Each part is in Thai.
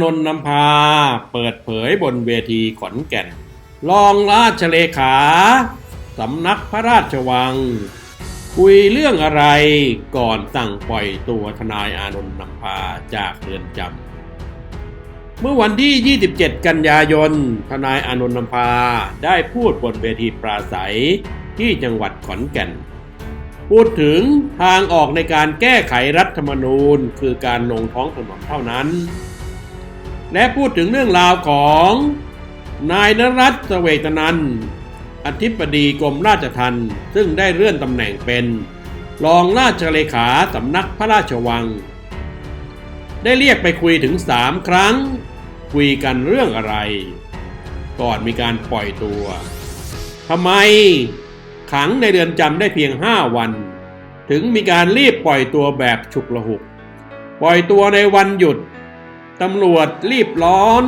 านนท์นำพา เปิดเผยบนเวทีขอนแก่น รองราชเลขาสำนักพระราชวัง คุยเรื่องอะไรก่อนสั่งปล่อยตัวทนายอานนท์นำพาจากเรือนจำ เมื่อวันที่ 27 กันยายน ทนายอานนท์นำพาได้พูดบนเวทีปราศัยที่จังหวัดขอนแก่น พูดถึงทางออกในการแก้ไขรัฐธรรมนูญ คือการลงท้องถนนเท่านั้น และพูดถึงเรื่องราวของ นายนรัตน์เสวตนันอธิบดีกรมราชทัณฑ์ซึ่งได้เลื่อนตำแหน่งเป็น รองราชเลขาสำนักพระราชวัง ได้เรียกไปคุยถึงสามครั้ง คุยกันเรื่องอะไร ก่อนมีการปล่อยตัวทำไมขังในเรือนจำได้เพียง5วัน ถึงมีการรีบปล่อยตัวแบบฉุกละหุก ปล่อยตัวในวันหยุด ตำรวจรีบร้อน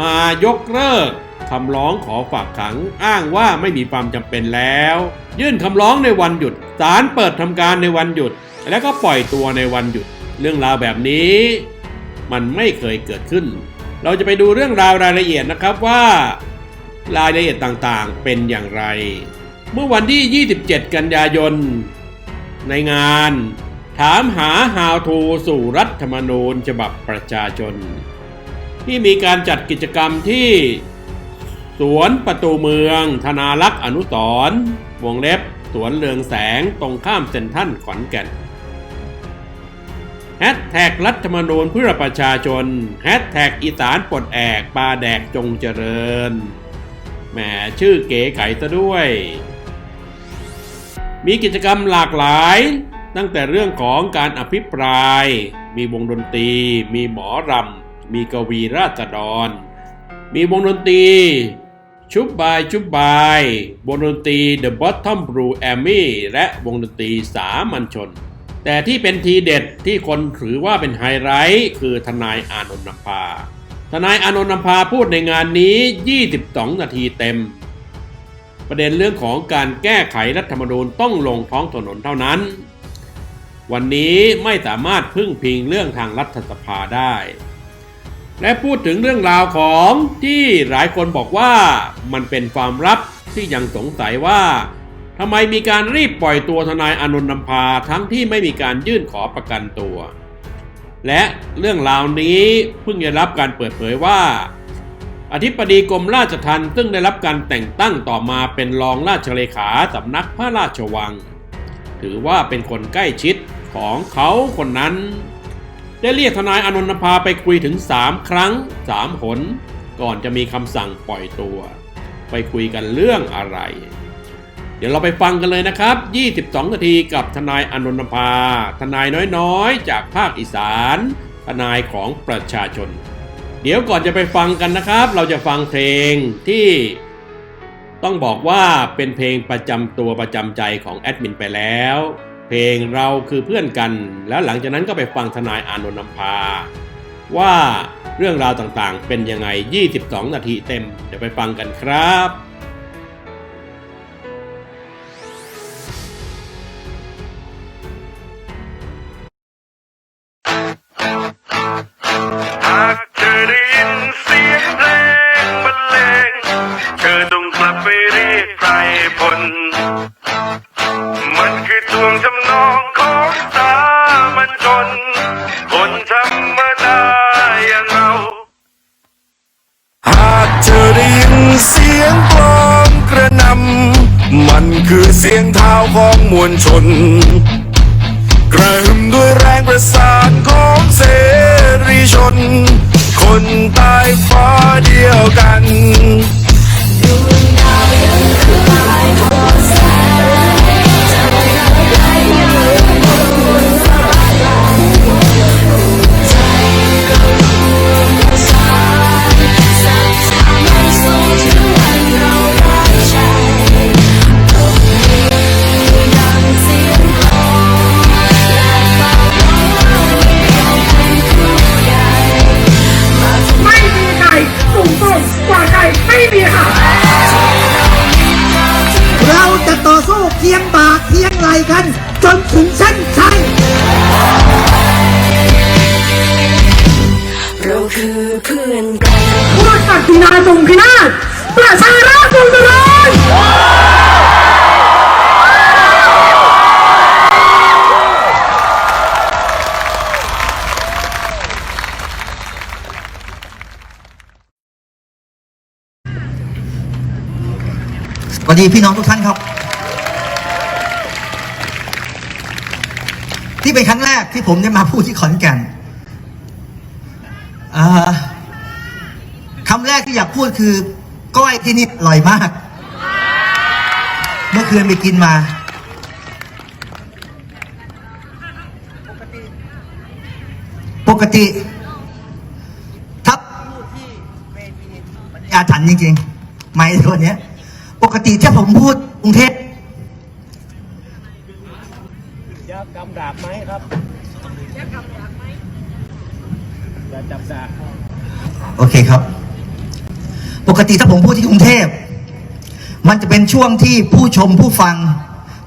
มายกเลิกคำร้องขอฝากขังอ้างว่าไม่มีความจำเป็นแล้ว ยื่นคำร้องในวันหยุดศาลเปิดทำการในวันหยุด แล้วก็ปล่อยตัวในวันหยุด เรื่องราวแบบนี้ มันไม่เคยเกิดขึ้น เราจะไปดูเรื่องราวรายละเอียดนะครับว่า รายละเอียดต่างๆเป็นอย่างไร เมื่อวันที่ 27 กันยายน ในงาน ถามหา How to สู่รัฐธรรมนูญฉบับประชาชน ที่มีการจัดกิจกรรมที่ สวนประตูเมือง ธนารักษ์อนุสรณ์วงเล็บ สวนเรืองแสงตรงข้ามเซ็นทรัลขอนแก่นแฮชแท็กรัฐธรรมนูญเพื่อประชาชนแฮชแท็กอีสานปลดแอกปลาแดกจงเจริญแหมชื่อเก๋ไก่ซะด้วย มีกิจกรรมหลากหลาย ตั้งแต่เรื่องของการอภิปราย มีวงดนตรี มีหมอรำ มีกวีราษฎร มีวงดนตรี ชุบบายชุบบาย วงดนตรี The Bottom Blue Army และวงดนตรีสามัญชน แต่ที่เป็นทีเด็ดที่คนถือว่าเป็นไฮไลท์คือทนายอานนท์นำพาทนายอานนท์นำพาพูดในงานนี้ 22 นาทีเต็ม ประเด็นเรื่องของการแก้ไขรัฐธรรมนูญต้องลงท้องถนนเท่านั้น วันนี้ไม่สามารถพึ่งพิงเรื่องทางรัฐสภาได้ และพูดถึงเรื่องราวของที่หลายคนบอกว่ามันเป็นความลับที่ยังสงสัยว่าทำไมมีการรีบปล่อยตัวทนายอานนท์นำพาทั้งที่ไม่มีการยื่นขอประกันตัว และเรื่องราวนี้เพิ่งได้รับการเปิดเผยว่า อธิบดีกรมราชทัณฑ์ซึ่งได้รับการแต่งตั้งต่อมาเป็นรองราชเลขาสำนักพระราชวัง ถือว่าเป็นคนใกล้ชิด ของเขาคนนั้น ได้เรียกทนายอนนท์นำพาไปคุยถึง3ครั้ง3หน ก่อนจะมีคำสั่งปล่อยตัว ไปคุยกันเรื่องอะไร เดี๋ยวเราไปฟังกันเลยนะครับ 22 นาทีกับทนายอนนท์นำพาทนายน้อยๆ จากภาคอีสาน ทนายของประชาชน เดี๋ยวก่อนจะไปฟังกันนะครับ เราจะฟังเพลงที่ต้องบอกว่าเป็นเพลงประจำตัวประจำใจของแอดมินไปแล้ว เพลงเราคือเพื่อนกัน แล้วหลังจากนั้นก็ไปฟังทนายอานนท์นำพา ว่าเรื่องราวต่างๆเป็นยังไง 22 นาทีเต็ม เดี๋ยวไปฟังกันครับ มวลชน สวัสดีพี่น้องทุกท่านครับ ที่เป็นครั้งแรกที่ผมได้มาพูดที่ขอนแก่นคำแรกที่อยากพูดคือ ก้อยที่นี่อร่อยมาก เมื่อคืนไปกินมาปกติทับอาถรรพ์จริงๆ ไม่ตัวเนี้ย ปกติถ้าผมพูดกรุงเทพอย่ากำดาบไหมครับอย่ากำดาบไหมอย่าจับดาบโอเคครับ ปกติถ้าผมพูดที่กรุงเทพ มันจะเป็นช่วงที่ผู้ชมผู้ฟัง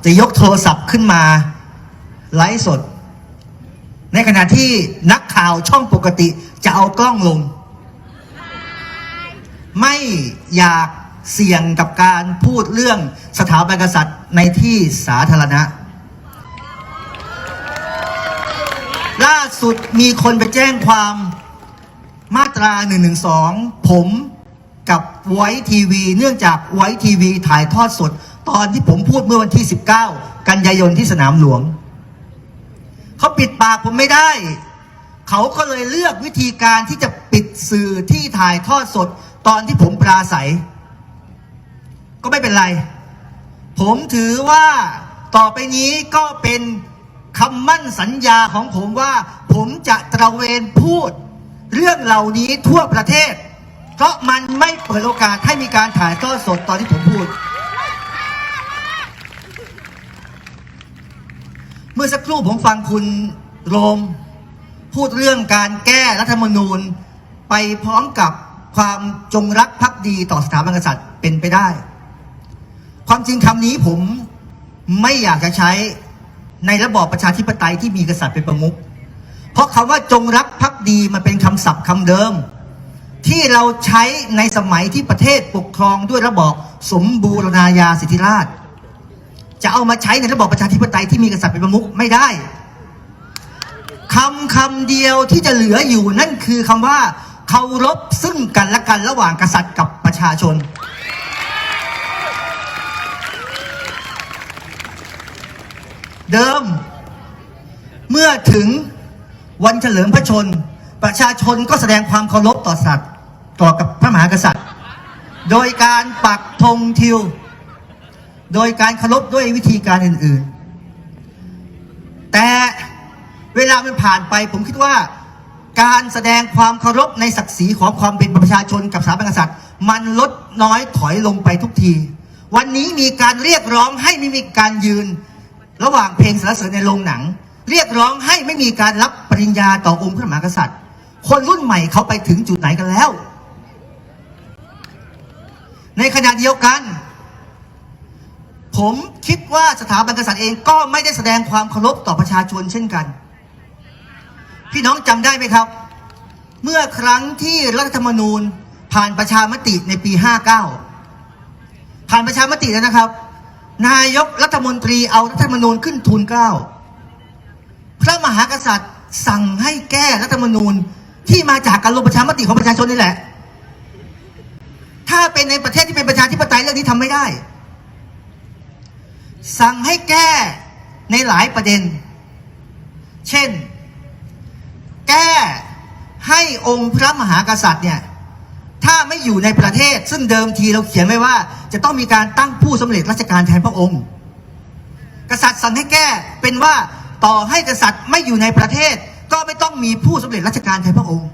จะยกโทรศัพท์ขึ้นมา ไลฟ์สด ในขณะที่นักข่าวช่องปกติจะเอากล้องลง ไม่อยาก เสี่ยงกับการพูดเรื่องสถาบันกษัตริย์ในที่สาธารณะ ล่าสุดมีคนไปแจ้งความมาตรา 112 ผมกับไว้ทีวี เนื่องจากไว้ทีวีถ่ายทอดสด ตอนที่ผมพูดเมื่อวันที่ 19 กันยายนที่สนามหลวง เขาปิดปากผมไม่ได้ เขาก็เลยเลือกวิธีการที่จะปิดสื่อที่ถ่ายทอดสด ตอนที่ผมปราศัย ก็ไม่เป็นไร ผมถือว่าต่อไปนี้ก็เป็นคำมั่นสัญญาของผมว่า ผมจะตระเวนพูด เรื่องเหล่านี้ทั่วประเทศ เพราะมันไม่เปิดโอกาสให้มีการถ่ายทอดสดตอนที่ผมพูด เมื่อสักครู่ผมฟังคุณโรม พูดเรื่องการแก้รัฐธรรมนูญ ไปพร้อมกับความจงรักภักดีต่อสถาบันกษัตริย์เป็นไปได้ ความจริงคำนี้ผมไม่อยากจะใช้ในระบอบประชาธิปไตยที่มีกษัตริย์เป็นประมุข เพราะคำว่าจงรักภักดีมันเป็นคำศัพท์คำเดิม ที่เราใช้ในสมัยที่ประเทศปกครองด้วยระบอบสมบูรณาญาสิทธิราช จะเอามาใช้ในระบอบประชาธิปไตยที่มีกษัตริย์เป็นประมุขไม่ได้คำคำเดียวที่จะเหลืออยู่นั่นคือคำว่าเคารพซึ่งกันและกันระหว่างกษัตริย์กับประชาชน เดิม เมื่อถึงวันเฉลิมพระชน ประชาชนก็แสดงความเคารพต่อสัตว์ ต่อกับพระมหากษัตริย์ โดยการปักธงทิว โดยการเคารพด้วยวิธีการอื่น ๆ แต่เวลามันผ่านไปผมคิดว่าการแสดงความเคารพในศักดิ์ศรีของความเป็นประชาชนกับสถาบันกษัตริย์ มันลดน้อยถอยลงไปทุกที วันนี้มีการเรียกร้องให้ไม่มีการยืน ระหว่างเพลงสรรเสริญในโรงหนัง เรียกร้องให้ไม่มีการรับปริญญาต่อองค์พระมหากษัตริย์ คนรุ่นใหม่เขาไปถึงจุดไหนกันแล้ว ในขณะเดียวกัน ผมคิดว่าสถาบันกษัตริย์เองก็ไม่ได้แสดงความเคารพต่อประชาชนเช่นกัน พี่น้องจำได้ไหมครับ เมื่อครั้งที่รัฐธรรมนูญผ่านประชามติในปี 59 ผ่านประชามติแล้วนะครับ นายกรัฐมนตรีเอารัฐธรรมนูญขึ้นทูลเกล้าพระมหากษัตริย์สั่งให้แก้รัฐธรรมนูญที่มาจากการลงประชามติของประชาชนนี่แหละ ถ้าเป็นในประเทศที่เป็นประชาธิปไตยเรื่องนี้ทำไม่ได้ สั่งให้แก้ในหลายประเด็น เช่น แก้ให้องค์พระมหากษัตริย์เนี่ย ถ้าไม่อยู่ในประเทศ ซึ่งเดิมทีเราเขียนไว้ว่า จะต้องมีการตั้งผู้สำเร็จราชการแทนพระองค์ กษัตริย์สั่งให้แก้เป็นว่าต่อให้กษัตริย์ไม่อยู่ในประเทศ ก็ไม่ต้องมีผู้สำเร็จราชการแทนพระองค์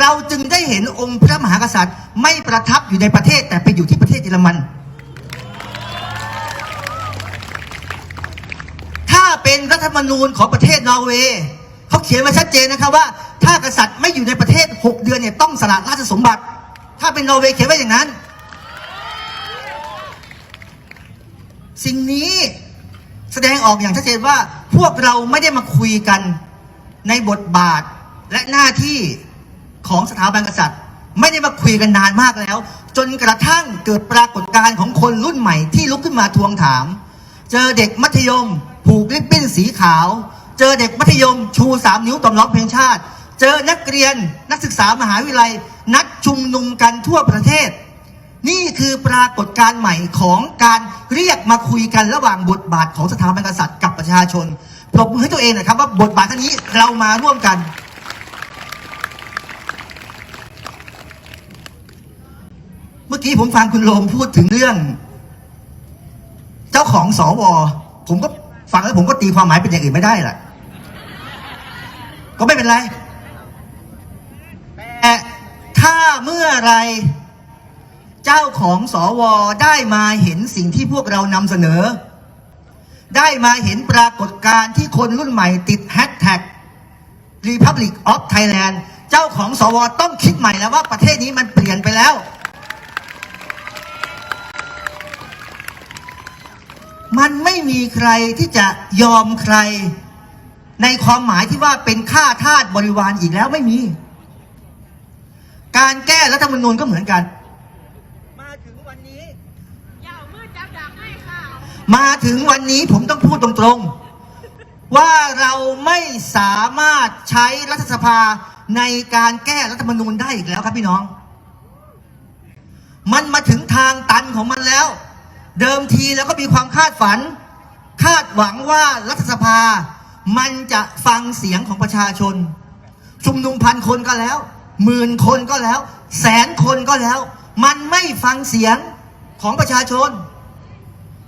เราจึงได้เห็นองค์พระมหากษัตริย์ไม่ประทับอยู่ในประเทศแต่ไปอยู่ที่ประเทศเยอรมัน ถ้าเป็นรัฐธรรมนูญของประเทศนอร์เวย์เขาเขียนไว้ชัดเจนนะครับว่า ถ้ากษัตริย์ไม่อยู่ในประเทศ 6 เดือนเนี่ยต้องสละราชสมบัติ ถ้าเป็นนอร์เวย์เขียนไว้อย่างนั้น สิ่งนี้แสดงออกอย่างชัดเจนว่าพวกเราไม่ได้มาคุยกันในบทบาทและหน้าที่ของสถาบันกษัตริย์ ไม่ได้มาคุยกันนานมากแล้ว จนกระทั่งเกิดปรากฏการณ์ของคนรุ่นใหม่ที่ลุกขึ้นมาทวงถาม เจอเด็กมัธยม ผูกริบบิ้นสีขาว เจอเด็กมัธยมชูสามนิ้วตอมร้องเพลงชาติ เจอนักเรียนนักศึกษามหาวิทยาลัย นัดชุมนุมกันทั่วประเทศ นี่คือปรากฏการณ์ใหม่ของการเรียกมาคุยกันระหว่างบทบาทของสถาบันกษัตริย์กับประชาชนปรบมือให้ตัวเองนะครับว่าบทบาทครั้งนี้เรามาร่วมกันเมื่อกี้ผมฟังคุณโรมพูดถึงเรื่อง เจ้าของสวผมก็ฟังแล้วผมก็ตีความหมายเป็นอย่างอื่นไม่ได้แหละก็ไม่เป็นไรแต่ ถ้าเมื่อไรเจ้าของสวได้มาเห็นสิ่งที่พวกเรานำเสนอ ได้มาเห็นปรากฏการณ์ที่คนรุ่นใหม่ติดแฮชแท็ก Republic of Thailand เจ้าของสวต้องคิดใหม่แล้วว่าประเทศนี้มันเปลี่ยนไปแล้ว มันไม่มีใครที่จะยอมใคร ในความหมายที่ว่าเป็นข้าทาสบริวารอีกแล้วไม่มี การแก้รัฐธรรมนูญก็เหมือนกัน มาถึงวันนี้ อย่าเอามือจับดักให้ค่ะ มาถึงวันนี้ผมต้องพูดตรงๆ ว่าเราไม่สามารถใช้รัฐสภาในการแก้รัฐธรรมนูญได้อีกแล้วครับพี่น้อง มันมาถึงทางตันของมันแล้ว เดิมทีแล้วก็มีความคาดฝัน คาดหวังว่ารัฐสภา มันจะฟังเสียงของประชาชน ชุมนุมพันคนก็แล้ว หมื่นคนก็แล้ว แสนคนก็แล้ว มันไม่ฟังเสียงของประชาชน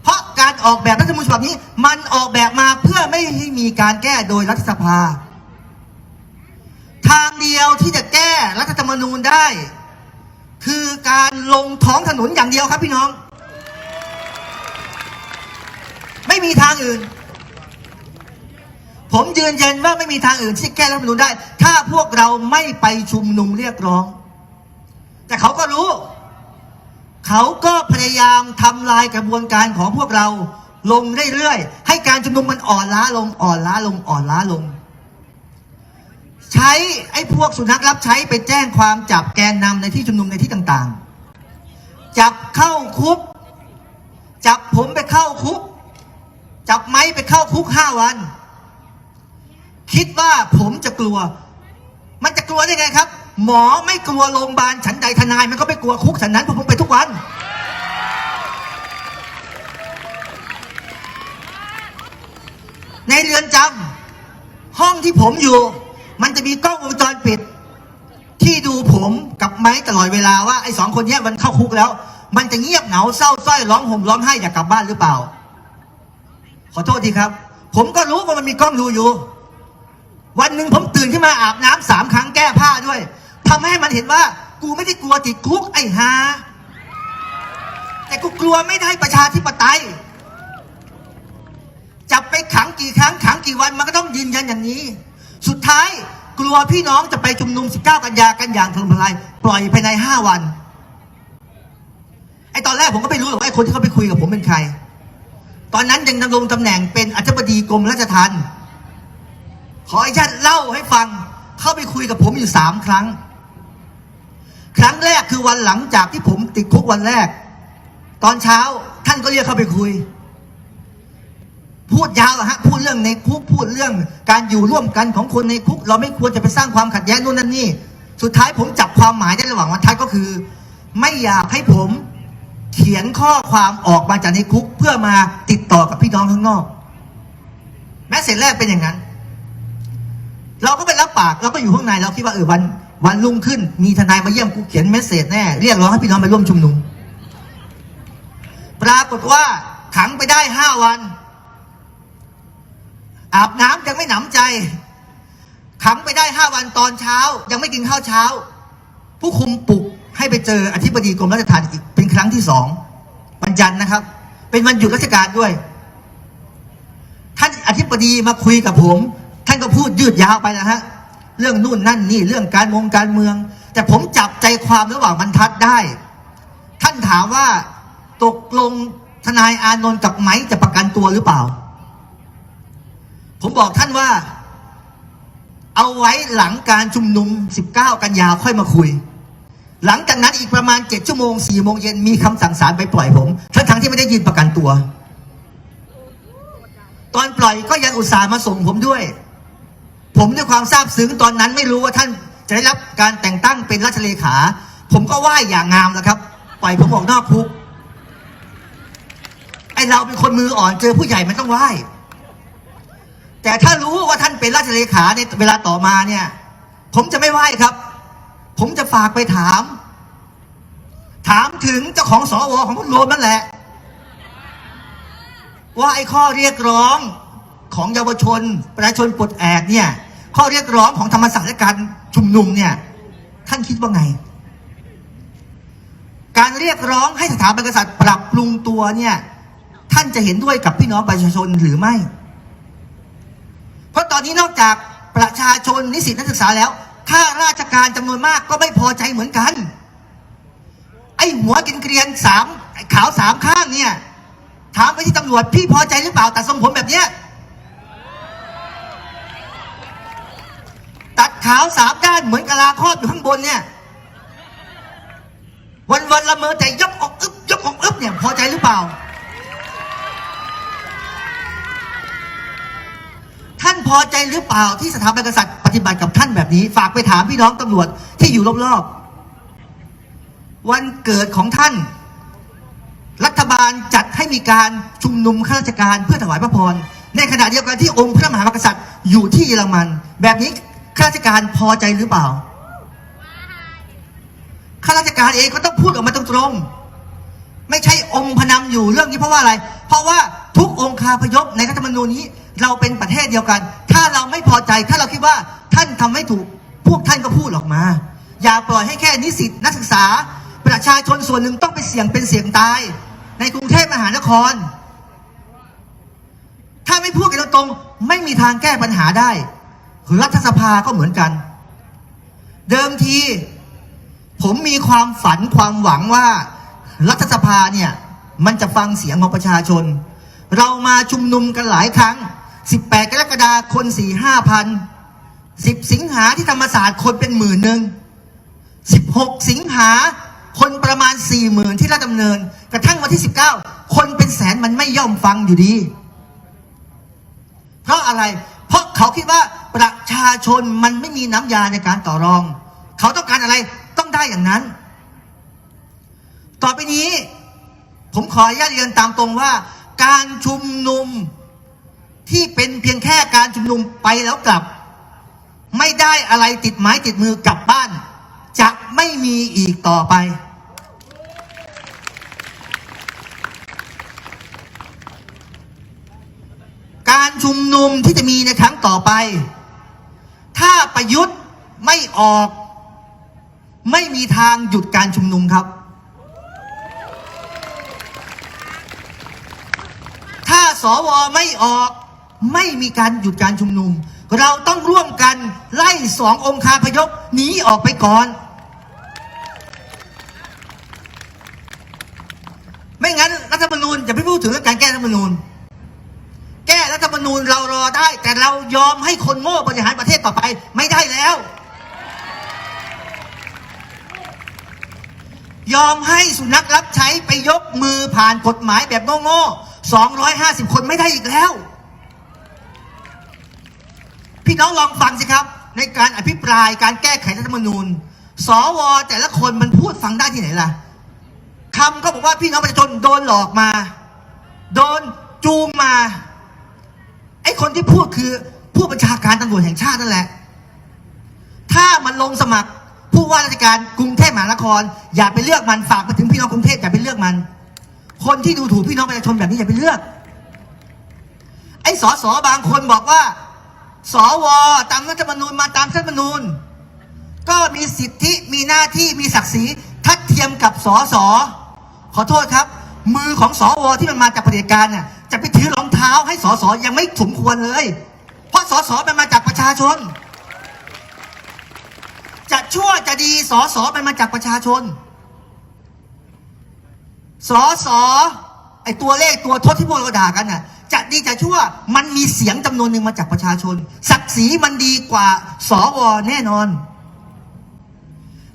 เพราะการออกแบบรัฐธรรมนูญฉบับนี้ มันออกแบบมาเพื่อไม่ให้มีการแก้โดยรัฐสภา ทางเดียวที่จะแก้รัฐธรรมนูญได้ คือการลงท้องถนนอย่างเดียวครับพี่น้อง ไม่มีทางอื่น ผมยืนยันว่าไม่มีทางอื่นที่แก้รัฐธรรมนูญได้ ถ้าพวกเราไม่ไปชุมนุมเรียกร้อง แต่เขาก็รู้ เขาก็พยายามทำลายกระบวนการของพวกเราลงเรื่อยๆให้การชุมนุมมันอ่อนล้าลงอ่อนล้าลงอ่อนล้าลง ใช้ไอ้พวกสุนัขรับใช้ไปแจ้งความจับแกนนำในที่ชุมนุมในที่ต่างๆ จับเข้าคุก จับผมไปเข้าคุก จับไม้ไปเข้าคุกห้าวัน คิดว่าผมจะกลัว มันจะกลัวได้ไงครับ หมอไม่กลัวโรงพยาบาลฉันใดทนาย มันก็ไม่กลัวคุกฉันนั้นเพราะผมไปทุกวัน ในเรือนจำห้องที่ผมอยู่ มันจะมีกล้องวงจรปิด ที่ดูผมกับไม้ตลอดเวลาว่าไอ้สองคนนี้มันเข้าคุกแล้ว มันจะเงียบเหงาเศร้าส้อยร้องห่มร้องไห้อยากกลับบ้านหรือเปล่า ขอโทษทีครับ ผมก็รู้ว่ามันมีกล้องดูอยู่ วันหนึ่งผมตื่นขึ้นมาอาบน้ำสามครั้งแก้ผ้าด้วยทำให้มันเห็นว่า กูไม่ได้กลัวติดคุกไอ้ฮาแต่กูกลัวไม่ได้ประชาธิปไตย จับไปขังกี่ครั้งขังกี่วันมันก็ต้องยืนยันอย่างนี้ สุดท้ายกลัวพี่น้องจะไปชุมนุม 19 กันยากันอย่างถล่มทลายปล่อยภายใน 5 วันไอ้ตอนแรกผมก็ไม่รู้หรอกว่าไอ้คนที่เขาไปคุยกับผมเป็นใคร ตอนนั้นยังดำรงตำแหน่งเป็นอธิบดีกรมราชทัณฑ์ ขออนุญาตเล่าให้ฟัง เข้าไปคุยกับผมอยู่สามครั้ง ครั้งแรกคือวันหลังจากที่ผมติดคุกวันแรก ตอนเช้าท่านก็เรียกเข้าไปคุย พูดยาวอะฮะพูดเรื่องในคุกพูดเรื่อง การอยู่ร่วมกันของคนในคุก เราไม่ควรจะไปสร้างความขัดแย้งนู่นนั่นนี่สุดท้ายผมจับความหมายได้ระหว่างบรรทัดก็คือ ไม่อยากให้ผมเขียนข้อความออกมาจากในคุกเพื่อมาติดต่อกับพี่น้องข้างนอก แม้เสร็จแรกเป็นอย่างนั้น เราก็ไปรับปากเราก็อยู่ข้างในเราคิดว่าเออวันวันรุ่งขึ้น มีทนายมาเยี่ยมกูเขียนเมสเซจแน่เรียกร้องให้พี่น้องไปร่วมชุมนุม ปรากฏว่าขังไปได้ห้าวัน อาบน้ำยังไม่หนำใจ ขังไปได้ห้าวันตอนเช้า ยังไม่กินข้าวเช้า ผู้คุมปลุกให้ไปเจออธิบดีกรมราชทัณฑ์อีกเป็นครั้งที่สองวันจันทร์นะครับ เป็นวันหยุดราชการด้วย ท่านอธิบดีมาคุยกับผม ก็พูดยืดยาวไปนะฮะ เรื่องนู่นนั่นนี่เรื่องการมงการเมือง แต่ผมจับใจความระหว่างบรรทัดได้ ท่านถามว่าตกลงทนายอานนท์กับไม้จะประกันตัวหรือเปล่า ผมบอกท่านว่า เอาไว้หลังการชุมนุม 19 กันยาค่อยมาคุย หลังจากนั้นอีกประมาณเจ็ดชั่วโมงสี่โมงเย็นมีคำสั่งศาลไปปล่อยผมทั้งทั้งที่ไม่ได้ยืนประกันตัว ตอนปล่อยก็ยังอุตส่าห์มาส่งผมด้วย ผมด้วยความซาบซึ้งตอนนั้นไม่รู้ว่าท่านจะได้รับการแต่งตั้งเป็นราชเลขา ผมก็ไหว้อย่างงามแล้วครับ ปล่อยผมออกนอกคุกไอเราเป็นคนมืออ่อนเจอผู้ใหญ่มันต้องไหว้แต่ถ้ารู้ว่าท่านเป็นราชเลขาในเวลาต่อมาเนี่ย ผมจะไม่ไหว้ครับ ผมจะฝากไปถาม ถามถึงเจ้าของสอวของพวกโรมนั่นแหละ ว่าไอ้ข้อเรียกร้องของเยาวชน ประชาชนปลดแอกเนี่ย ข้อเรียกร้องของธรรมศาสตร์และการชุมนุมเนี่ย ท่านคิดว่าไง การเรียกร้องให้สถาบันกษัตริย์ปรับปรุงตัวเนี่ย ท่านจะเห็นด้วยกับพี่น้องประชาชนหรือไม่ เพราะตอนนี้นอกจากประชาชนนิสิตนักศึกษาแล้วข้าราชการจำนวนมากก็ไม่พอใจเหมือนกัน ไอ้หัวกินเกรียนสามขาวสามข้างเนี่ย ถามไปที่ตำรวจพี่พอใจหรือเปล่าตัดทรงผมแบบเนี้ย ตัดขาวสามด้านเหมือนกะลาครอบอยู่ข้างบนเนี่ย วันวันละเมอแต่ยกอกอึบยกอกอึบเนี่ยพอใจหรือเปล่า ท่านพอใจหรือเปล่าที่สถาบันกษัตริย์ปฏิบัติกับท่านแบบนี้ ฝากไปถามพี่น้องตำรวจที่อยู่รอบๆวันเกิดของท่าน รัฐบาลจัดให้มีการชุมนุมข้าราชการเพื่อถวายพระพรในขณะเดียวกันที่องค์พระมหากษัตริย์อยู่ที่เยอรมัน แบบนี้ ข้าราชการพอใจหรือเปล่า ข้าราชการเองก็ต้องพูดออกมาตรงๆ ไม่ใช่องค์พนำอยู่เรื่องนี้เพราะว่าอะไร เพราะว่าทุกองค์คาพยพในรัฐธรรมนูญนี้ เราเป็นประเทศเดียวกัน ถ้าเราไม่พอใจ ถ้าเราคิดว่าท่านทำไม่ถูก พวกท่านก็พูดออกมา อย่าปล่อยให้แค่นิสิตนักศึกษา ประชาชนส่วนหนึ่งต้องไปเสี่ยงเป็นเสี่ยงตาย ในกรุงเทพมหานคร ถ้าไม่พูดกันตรงๆไม่มีทางแก้ปัญหาได้ รัฐสภาก็เหมือนกัน เดิมที ผมมีความฝันความหวังว่า รัฐสภาเนี่ย มันจะฟังเสียงของประชาชน เรามาชุมนุมกันหลายครั้ง 18 กรกฎาคมคนสี่ห้าพัน10สิงหาที่ธรรมศาสตร์คนเป็นหมื่นหนึ่ง16สิงหาคนประมาณ4 0,000ที่ราชดำเนิน กระทั่งวันที่19คนเป็นแสนมันไม่ย่อมฟังอยู่ดี เพราะอะไร เพราะเขาคิดว่า ประชาชนมันไม่มีน้ำยาในการต่อรอง เขาต้องการอะไรต้องได้อย่างนั้น ต่อไปนี้ ผมขออนุญาตเรียนตามตรงว่า การชุมนุมที่เป็นเพียงแค่การชุมนุมไปแล้วกลับ ไม่ได้อะไรติดไม้ติดมือกลับบ้าน จะไม่มีอีกต่อไป การชุมนุมที่จะมีในครั้งต่อไป ถ้าประยุทธ์ไม่ออก ไม่มีทางหยุดการชุมนุมครับ ถ้าสวไม่ออกไม่มีการหยุดการชุมนุม เราต้องร่วมกันไล่สององค์คาพยพหนีออกไปก่อน ไม่งั้นรัฐธรรมนูญจะไม่พูดถึงเรื่องการแก้รัฐธรรมนูญ นูญเรารอได้ แต่เรายอมให้คนโง่บริหารประเทศต่อไปไม่ได้แล้ว ยอมให้สุนัขรับใช้ไปยกมือผ่านกฎหมายแบบโง่ๆ250 คนไม่ได้อีกแล้ว พี่น้องลองฟังสิครับ ในการอภิปรายการแก้ไขรัฐธรรมนูญ สวแต่ละคนมันพูดฟังได้ที่ไหนล่ะคำก็บอกว่าพี่น้องประชาชนโดนหลอกมา โดนจูงมา อ้คนที่พูดคือผู้บัญชาการตำรวจแห่งชาตินั่นแหละ ถ้ามันลงสมัครผู้ว่าราชการกรุงเทพมหานคร อย่าไปเลือกมันฝากไปถึงพี่น้องกรุงเทพอย่าไปเลือกมัน คนที่ดูถูกพี่น้องประชาชนแบบนี้อย่าไปเลือก ไอ้สสบางคนบอกว่า สวตามรัฐธรรมนูญมาตามรัฐธรรมนูญ ก็มีสิทธิมีหน้าที่มีศักดิ์ศรีทัดเทียมกับสอสขอโทษครับ มือของสวที่มันมาจากเผด็จการเนี่ย จะไปถือรองเท้าให้สสยังไม่สมควรเลย เพราะสสมันมาจากประชาชน จะชั่วจะดีสอสอมันมาจากประชาชนสอสอไอตัวเลขตัวทศที่พวกเราด่ากันน่ะจะดีจะชั่วมันมีเสียงจำนวนหนึ่งมาจากประชาชน ศักดิ์ศรีมันดีกว่าสวแน่นอน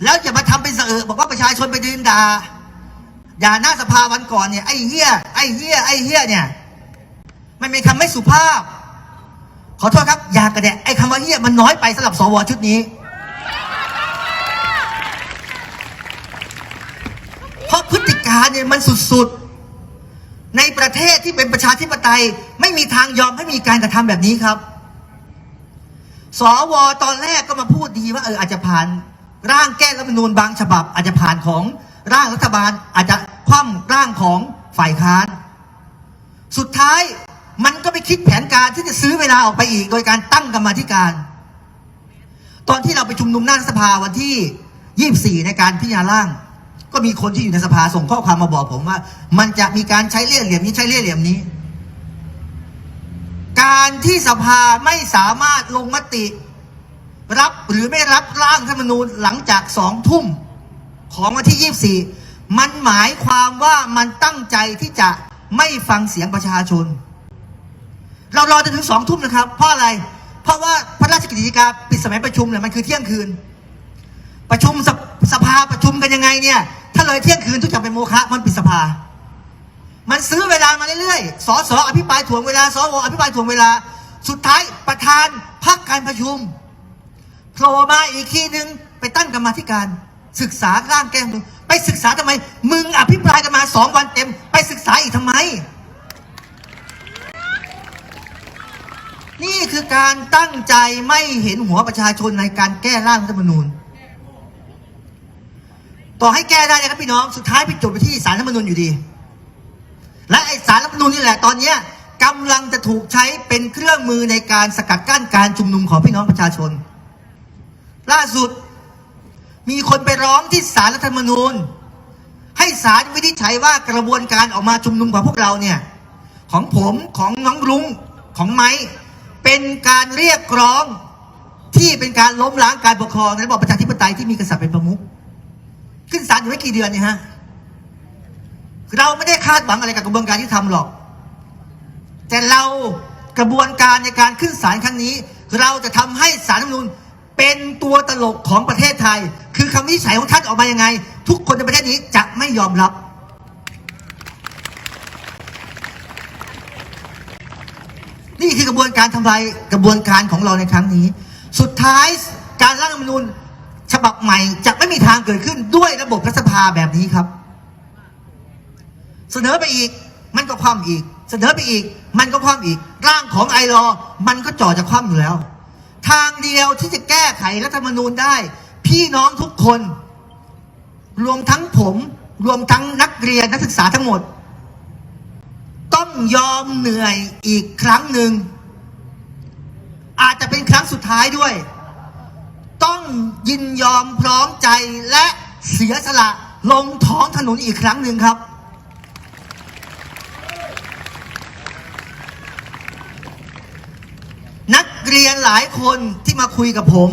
แล้วอย่ามาทำเป็นเสอบอกว่าประชาชนไปยืนด่าด่าหน้าสภาวันก่อนเนี่ยไอ้เฮี้ยไอ้เฮี้ยไอ้เฮี้ยเนี่ย มันเป็นคำไม่สุภาพ ขอโทษครับ อยากกระแดะไอ้คำว่าเฮียมันน้อยไปสำหรับสวชุดนี้ เพราะพฤติการเนี่ยมันสุดๆ ในประเทศที่เป็นประชาธิปไตย ไม่มีทางยอมให้มีการกระทำแบบนี้ครับ สวตอนแรกก็มาพูดดีว่าเอออาจจะผ่าน ร่างแก้รัฐธรรมนูญบางฉบับ อาจจะผ่านของร่างรัฐบาลอาจจะคว่ำร่างของฝ่ายค้าน สุดท้าย มันก็ไปคิดแผนการที่จะซื้อเวลาออกไปอีก โดยการตั้งกรรมธิการ ตอนที่เราไปชุมนุมหน้าสภาวันที่24ในการพิจารณาร่าง ก็มีคนที่อยู่ในสภาส่งข้อความมาบอกผมว่า มันจะมีการใช้เล่ห์เหลี่ยมนี้ใช้เล่ห์เหลี่ยมนี้ การที่สภาไม่สามารถลงมติ รับหรือไม่รับร่างรัฐธรรมนูญหลังจากสองทุ่มของวันที่24มันหมายความว่ามันตั้งใจที่จะไม่ฟังเสียงประชาชน เรารอจนถึงสองทุ่มนะครับ เพราะอะไร เพราะว่าพระราชกิจการปิดสมัยประชุมเนี่ยมันคือเที่ยงคืน ประชุมสภสภาประชุมกันยังไงเนี่ย ถ้าเลยเที่ยงคืนทุกอย่างเป็นโมฆะมันปิดสภา มันซื้อเวลามาเรื่อยๆ สสอภิปรายถ่วงเวลา สวอภิปรายถ่วงเวลา สุดท้ายประธานพักการประชุมโผล่มาอีกทีนึงไปตั้งกรรมธิการ ศึกษาร่างแก้มไปศึกษาทำไม มึงอภิปรายกันมาสองวันเต็ม ไปศึกษาอีกทำไม นี่คือการตั้งใจไม่เห็นหัวประชาชนในการแก้ร่างรัฐธรรมนูญ ต่อให้แก้ได้นะครับพี่น้องสุดท้ายไปจบไปที่สารรัฐธรรมนูญอยู่ดี และไอสารรัฐธรรมนูญนี่แหละตอนเนี้ยกำลังจะถูกใช้เป็นเครื่องมือในการสกัดกั้นการชุมนุมของพี่น้องประชาชน ล่าสุดมีคนไปร้องที่สารรัฐธรรมนูญ ให้ศาลวินิจฉัยว่ากระบวนการออกมาชุมนุมของพวกเราเนี่ย ของผมของน้องรุ้งของไม้ เป็นการเรียกร้องที่เป็นการล้มล้างการปกครองในระบอบประชาธิปไตยที่มีกษัตริย์เป็นประมุขขึ้นศาลอยู่ไม่กี่เดือนเนี่ยฮะเราไม่ได้คาดหวังอะไรกับกระบวนการที่ทำหรอก แต่เรากระบวนการในการขึ้นศาลครั้งนี้ เราจะทำให้ศาลรัฐมนูญเป็นตัวตลกของประเทศไทย คือคำวินิจฉัยของท่านออกมายังไง ทุกคนในประเทศนี้จะไม่ยอมรับ นี่คือกระบวนการทำลายกระบวนการของเราในครั้งนี้ สุดท้ายการร่างรัฐธรรมนูญฉบับใหม่จะไม่มีทางเกิดขึ้นด้วยระบบรัฐสภาแบบนี้ครับ เสนอไปอีกมันก็คว่ำอีก เสนอไปอีก มันก็คว่ำอีก ร่างของไอรอมันก็จ่อจะคว่ำอยู่แล้ว ทางเดียวที่จะแก้ไขรัฐธรรมนูญได้ พี่น้องทุกคน รวมทั้งผม รวมทั้งนักเรียนนักศึกษาทั้งหมด ยอมเหนื่อยอีกครั้งหนึ่ง อาจจะเป็นครั้งสุดท้ายด้วย ต้องยินยอมพร้อมใจและเสียสละลงท้องถนนอีกครั้งหนึ่งครับ นักเรียนหลายคนที่มาคุยกับผม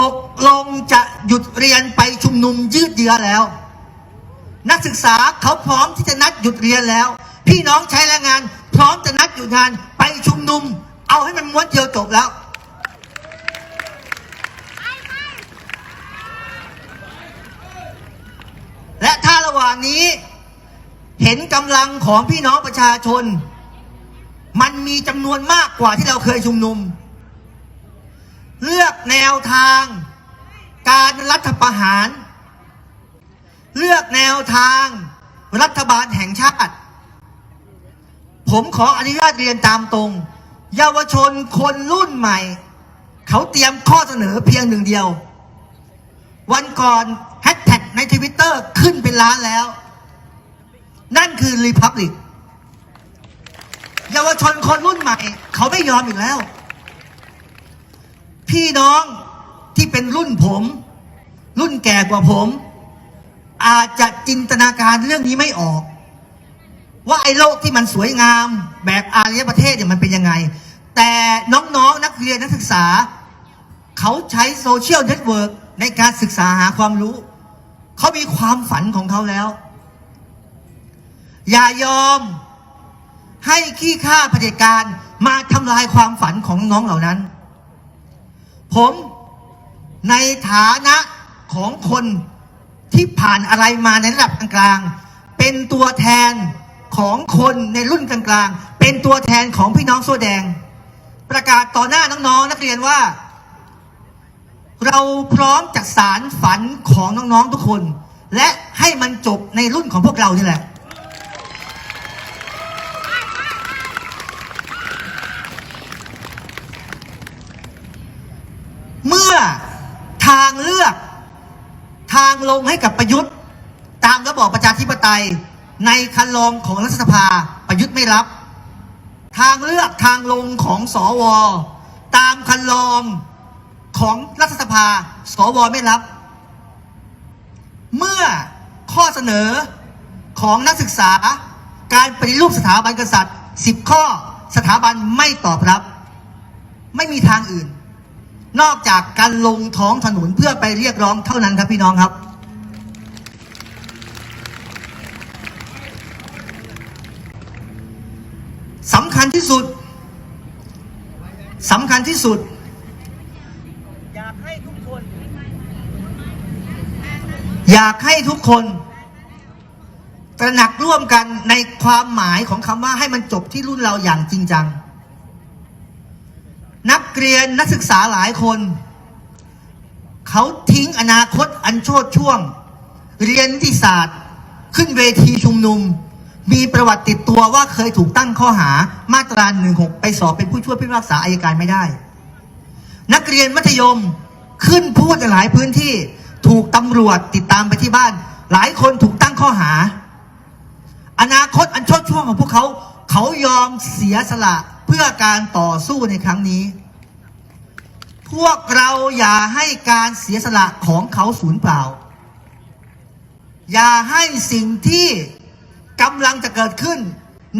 ตกลงจะหยุดเรียนไปชุมนุมยืดเยื้อแล้ว นักศึกษาเขาพร้อมที่จะนัดหยุดเรียนแล้ว พี่น้องใช้แรงงาน พร้อมจะนัดหยุดงานไปชุมนุม เอาให้มันม้วนเดียวจบแล้วและถ้าระหว่างนี้ เห็นกำลังของพี่น้องประชาชน มันมีจำนวนมากกว่าที่เราเคยชุมนุม เลือกแนวทาง การรัฐประหาร เลือกแนวทางรัฐบาลแห่งชาติ ผมขออนุญาตเรียนตามตรง เยาวชนคนรุ่นใหม่ เขาเตรียมข้อเสนอเพียงหนึ่งเดียว วันก่อนแฮชแท็กในทวิตเตอร์ขึ้นเป็นล้านแล้ว นั่นคือรีพับลิกเยาวชนคนรุ่นใหม่ เขาไม่ยอมอีกแล้ว พี่น้องที่เป็นรุ่นผม รุ่นแก่กว่าผม อาจจะจินตนาการเรื่องนี้ไม่ออก ว่าไอ้โลกที่มันสวยงามแบบอารยประเทศเนี่ยมันเป็นยังไง แต่น้องๆนนักเรียนนักศึกษา เขาใช้โซเชียลเน็ตเวิร์กในการศึกษาหาความรู้ เขามีความฝันของเขาแล้ว อย่ายอมให้ขี้ข้าเผด็จการมาทำลายความฝันของน้องเหล่านั้น ผมในฐานะของคนที่ผ่านอะไรมาในระดับกลาง เป็นตัวแทน ของคนในรุ่นกลางๆ เป็นตัวแทนของพี่น้องโซแดง ประกาศต่อหน้าน้องๆ นักเรียนว่า เราพร้อมจัดสารฝันของน้องๆทุกคน และให้มันจบในรุ่นของพวกเรานี่แหละ เมื่อทางเลือก ทางลงให้กับประยุทธ์ ตามระบอบประชาธิปไตย ในคันลองของรัฐสภาประยุทธ์ไม่รับ ทางเลือกทางลงของสว ตามคันลองของรัฐสภา สวไม่รับ เมื่อข้อเสนอของนักศึกษาการปฏิรูปสถาบันกษัตริย์ 10 ข้อสถาบันไม่ตอบรับ ไม่มีทางอื่น นอกจากการลงท้องถนนเพื่อไปเรียกร้องเท่านั้นครับพี่น้องครับ ญที่สุดสำคัญที่สุด อยากให้ทุกคน อยากให้ทุกคน ตระหนักร่วมกันในความหมายของคำว่าให้มันจบที่รุ่นเราอย่างจริงจัง นักเรียนนักศึกษาหลายคน เขาทิ้งอนาคตอันโชดช่วง เรียนนิติศาสตร์ ขึ้นเวทีชุมนุม มีประวัติติดตัวว่าเคยถูกตั้งข้อหามาตรา16ไปสอบเป็นผู้ช่วยผู้พิพากษาอายการไม่ได้ นักเรียนมัธยมขึ้นพูดในหลายพื้นที่ ถูกตำรวจติดตามไปที่บ้าน หลายคนถูกตั้งข้อหา อนาคตอันชดช่วงของพวกเขา เขายอมเสียสละเพื่อการต่อสู้ในครั้งนี้ พวกเราอย่าให้การเสียสละของเขาสูญเปล่า อย่าให้สิ่งที่ กำลังจะเกิดขึ้น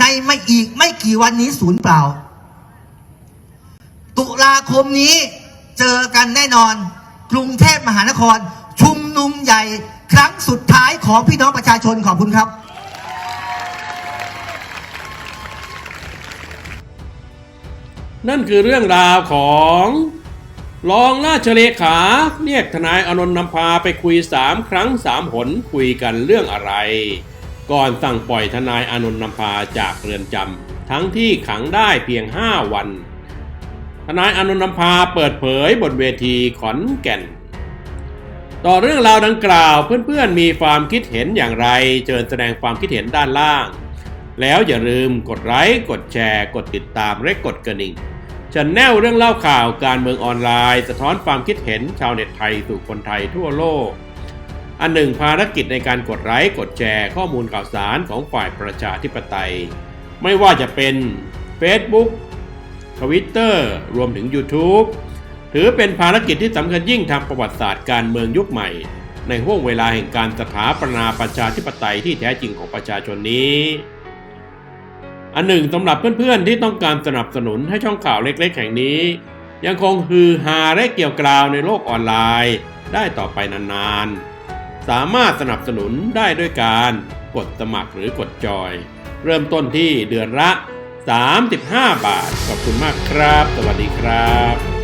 ในไม่อีกไม่กี่วันนี้สูญเปล่า ตุลาคมนี้เจอกันแน่นอน กรุงเทพมหานคร ชุมนุมใหญ่ครั้งสุดท้ายของพี่น้องประชาชนขอบคุณครับนั่นคือเรื่องราวของรองราชเลขาเรียกทนายอนนท์นำพาไปคุยสามครั้งสามหนคุยกันเรื่องอะไร ก่อนสั่งปล่อยทนายอานนท์นำพาจากเรือนจำทั้งที่ขังได้เพียง 5 วัน ทนายอานนท์นำพาเปิดเผยบนเวทีขอนแก่น ต่อเรื่องราวดังกล่าวเพื่อนๆมีความคิดเห็นอย่างไรเชิญแสดงความคิดเห็นด้านล่าง แล้วอย่าลืมกดไลค์กดแชร์ กดติดตามและกดกระดิ่งชันแนลเรื่องเล่าข่าวการเมืองออนไลน์ สะท้อนความคิดเห็นชาวเน็ตไทยสู่คนไทยทั่วโลก อันหนึ่งภารกิจในการกดไลค์กดแชร์ข้อมูลข่าวสารของฝ่ายประชาธิปไตย ไม่ว่าจะเป็น Facebook Twitter รวมถึง YouTube ถือเป็นภารกิจที่สำคัญยิ่งทางประวัติศาสตร์การเมืองยุคใหม่ ในห่วงเวลาแห่งการสถาปนาประชาธิปไตยที่แท้จริงของประชาชนนี้ อันหนึ่งสำหรับเพื่อนๆที่ต้องการสนับสนุนให้ช่องข่าวเล็กๆ แห่งนี้ ยังคงฮือฮาและเกี่ยวกราวในโลกออนไลน์ ได้ต่อไปนานๆ สามารถสนับสนุนได้ด้วยการกดสมัครหรือกดจอย เริ่มต้นที่เดือนละ 35 บาท ขอบคุณมากครับ สวัสดีครับ